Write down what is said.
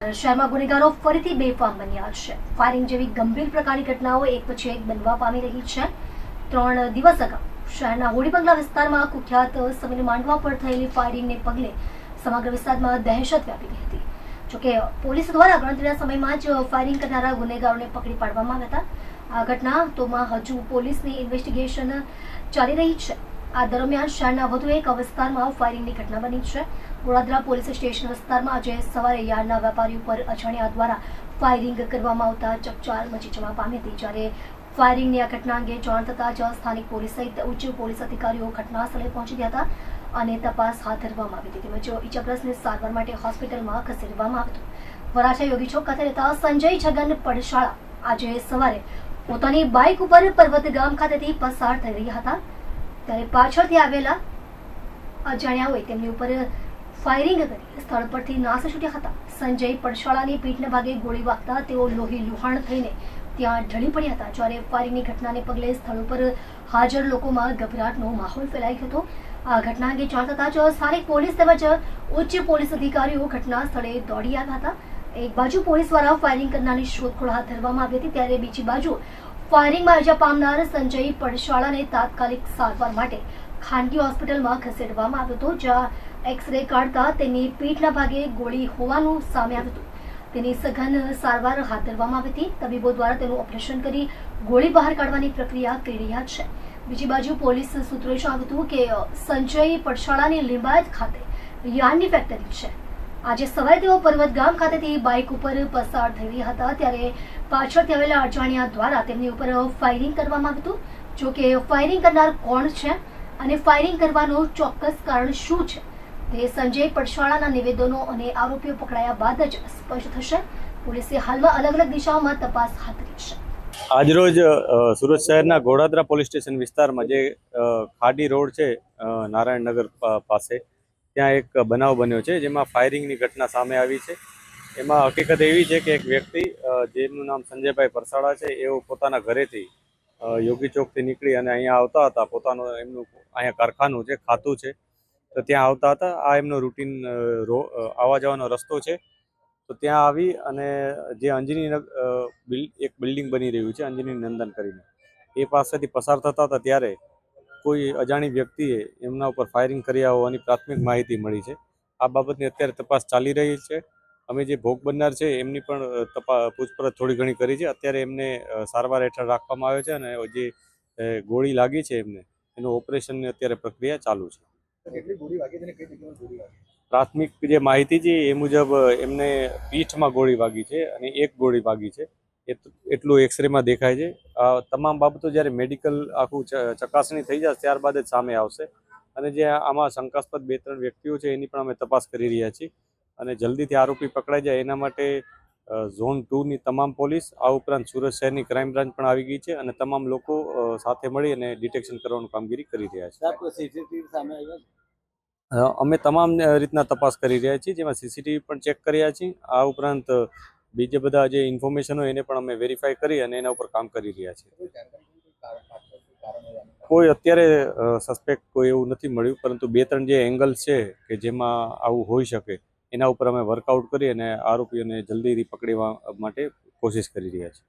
શહેરમાં ગુનેગારો ફરીથી બેફામ બન્યા છે. ફાયરિંગ જેવી ગંભીર પ્રકારની ઘટનાઓ એક પછી એક બનવા પામી રહી છે. ત્રણ દિવસ અગાઉ શહેરના હોડી બંગલા વિસ્તારમાં કુખ્યાત સમીર માંડવા પર થયેલી ફાયરિંગને પગલે સમગ્ર વિસ્તારમાં દહેશત વ્યાપી ગઈ હતી. જોકે પોલીસ દ્વારા ગણતરીના સમયમાં જ ફાયરિંગ કરનારા ગુનેગારોને પકડી પાડવામાં આવ્યા હતા. આ ઘટના તોમાં હજુ પોલીસની ઇન્વેસ્ટિગેશન ચાલી રહી છે. આ દરમિયાન શહેરના વધુ એક વિસ્તારમાં ફાયરિંગની ઘટના બની છે. વડોદરા પોલીસ સ્ટેશન વિસ્તારમાં આજે સવારે યાર્ડના વેપારી ઉપર અજાણ્યા દ્વારા ફાયરિંગ કરવામાં આવતા ચકચાર મચી જવા પામી હતી. જ્યારે ફાયરિંગની આ ઘટના અંગે જાણ થતાં જ સ્થાનિક પોલીસ સહિત ઉચ્ચ પોલીસ અધિકારીઓ ઘટના સ્થળે પહોંચી ગયા હતા અને તપાસ હાથ ધરવામાં આવી હતી. તેમજ ઇજાગ્રસ્તને સારવાર માટે હોસ્પિટલમાં ખસેડવામાં આવ્યું વરાછા યોગી ચોક ખાતે રહેતા સંજય છગન પડશાળા આજે સવારે પોતાની બાઇક ઉપર પર્વત ગામ ખાતેથી પસાર થઈ રહ્યા હતા. ત્યારે પાછળથી આવેલા અજાણ્યાઓએ તેમની ઉપર ફાયરિંગ કરી. સ્થળ પરથી નાસ છૂટ્યા હતા. સંજય પડશાળાની પીઠને ભાગે ગોળી વાગતા તેઓ લોહી લુહાણ થઈને ત્યાં ઢળી પડ્યા હતા. જ્યારે ફાયરિંગની ઘટનાને પગલે સ્થળ ઉપર હાજર લોકોમાં ગભરાટનો માહોલ ફેલાઈ ગયો હતો. આ ઘટના અંગે જાણ થતાં જ સ્થાનિક પોલીસ તેમજ ઉચ્ચ પોલીસ અધિકારીઓ ઘટના સ્થળે દોડી આવ્યા હતા. એક બાજુ પોલીસ દ્વારા ફાયરિંગ કરનારની શોધખોળ હાથ ધરવામાં આવી હતી. ત્યારે બીજી બાજુ ફાયરિંગમાં ઇજા પામનાર સંજય પડશાળાને તાત્કાલિક સારવાર માટે ખાનગી હોસ્પિટલમાં ખસેડવામાં આવ્યો હતો, જ્યાં એક્સરે કાઢતા તેની પીઠના ભાગે ગોળી હોવાનું સામે આવ્યું હતું. તેની સઘન સારવાર હાથ ધરવામાં આવી હતી. તબીબો દ્વારા તેનું ઓપરેશન કરી ગોળી બહાર કાઢવાની પ્રક્રિયા કરી રહ્યા છે. બીજી બાજુ પોલીસ સૂત્રોએ જણાવ્યું હતું કે, સંજય પડશાળાની લિંબાયત ખાતે યાર્ડની ફેક્ટરી છે. આજે સવારે તેઓ પર્વત ગામ ખાતેથી બાઇક ઉપર પસાર થઈ હતા. ત્યારે પાછળથી આવેલા અજાણ્યા દ્વારા તેમની ઉપર ફાયરિંગ કરવામાં આવ્યું જો કે ફાયરિંગ કરનાર કોણ છે અને ફાયરિંગ કરવાનું ચોક્કસ કારણ શું છે? તે સંજય પડશાળાના નિવેદનો અને આરોપીઓ પકડાયા બાદ જ સ્પષ્ટ થશે. પોલીસે હાલમાં અલગ અલગ દિશાઓમાં તપાસ હાથ ધરી છે. આજરોજ સુરત શહેરના ઘોડાદરા પોલીસ સ્ટેશન વિસ્તારમાં જે ખાડી રોડ છે નારાયણનગર પાસે ત્યાં એક બનાવ બન્યો છે, જેમાં ફાયરિંગની ઘટના સામે આવી છે. એમાં હકીકત એવી છે કે એક વ્યક્તિ જેનું નામ સંજયભાઈ પરસાળા છે એઓ પોતાના ઘરેથી યોગી ચોકથી નીકળી અને અહીંયા આવતા હતા. પોતાનું એમનું અહીંયા કારખાનું છે, ખાતું છે. તો ત્યાં આવતા હતા. આ એમનો રૂટીન આવવા જવાનો રસ્તો છે. તો ત્યાં આવી અને જે અંજની એક બિલ્ડિંગ બની રહ્યું છે, અંજની નંદન કરીને. એ પાસેથી પસાર થતા હતા ત્યારે કોઈ અજાણી વ્યક્તિએ એમના ઉપર ફાયરિંગ કર્યા હોવાની પ્રાથમિક માહિતી મળી છે. આ બાબતની અત્યારે તપાસ ચાલી રહી છે. અમે જે ભોગ બનનાર છે એમની પણ તપા પૂછપરછ થોડી ઘણી કરી છે. અત્યારે એમને સારવાર હેઠળ રાખવામાં આવ્યો છે અને જે ગોળી લાગી છે એમને એનું ઓપરેશનની અત્યારે પ્રક્રિયા ચાલુ છે. પ્રાથમિક જે માહિતી છે એ મુજબ એમને પીઠમાં ગોળી વાગી છે અને એક ગોળી વાગી છે. એટલું એક્સરેમાં દેખાય છે. આ તમામ બાબતો જ્યારે મેડિકલ આખું ચકાસણી થઈ જશે ત્યારબાદ જ સામે આવશે. અને જે આમાં શંકાસ્પદ બે ત્રણ વ્યક્તિઓ છે એની પણ અમે તપાસ કરી રહ્યા છીએ. અને જલ્દીથી આરોપી પકડાઈ જાય એના માટે ઝોન ટુની તમામ પોલીસ આ ઉપરાંત સુરત શહેરની ક્રાઇમ બ્રાન્ચ પણ આવી ગઈ છે અને તમામ લોકો સાથે મળી અને ડિટેક્શન કરવાનું કામગીરી કરી રહ્યા છે. અમે તમામ રીતના તપાસ કરી રહ્યા છીએ જેમાં સીસીટીવી પણ ચેક કર્યા છીએ. આ ઉપરાંત બીજા બધા જે ઇન્ફોર્મેશન હોય એને પણ અમે વેરીફાઈ કરી અને એના ઉપર કામ કરી રહ્યા છીએ. કોઈ અત્યારે સસ્પેક્ટ કોઈ એવું નથી મળ્યું પરંતુ બે ત્રણ જે એંગલ્સ છે કે જેમાં આવું હોઈ શકે એના ઉપર અમે વર્કઆઉટ કરી અને આરોપીઓને જલ્દી પકડવા માટે કોશિશ કરી રહ્યા છીએ.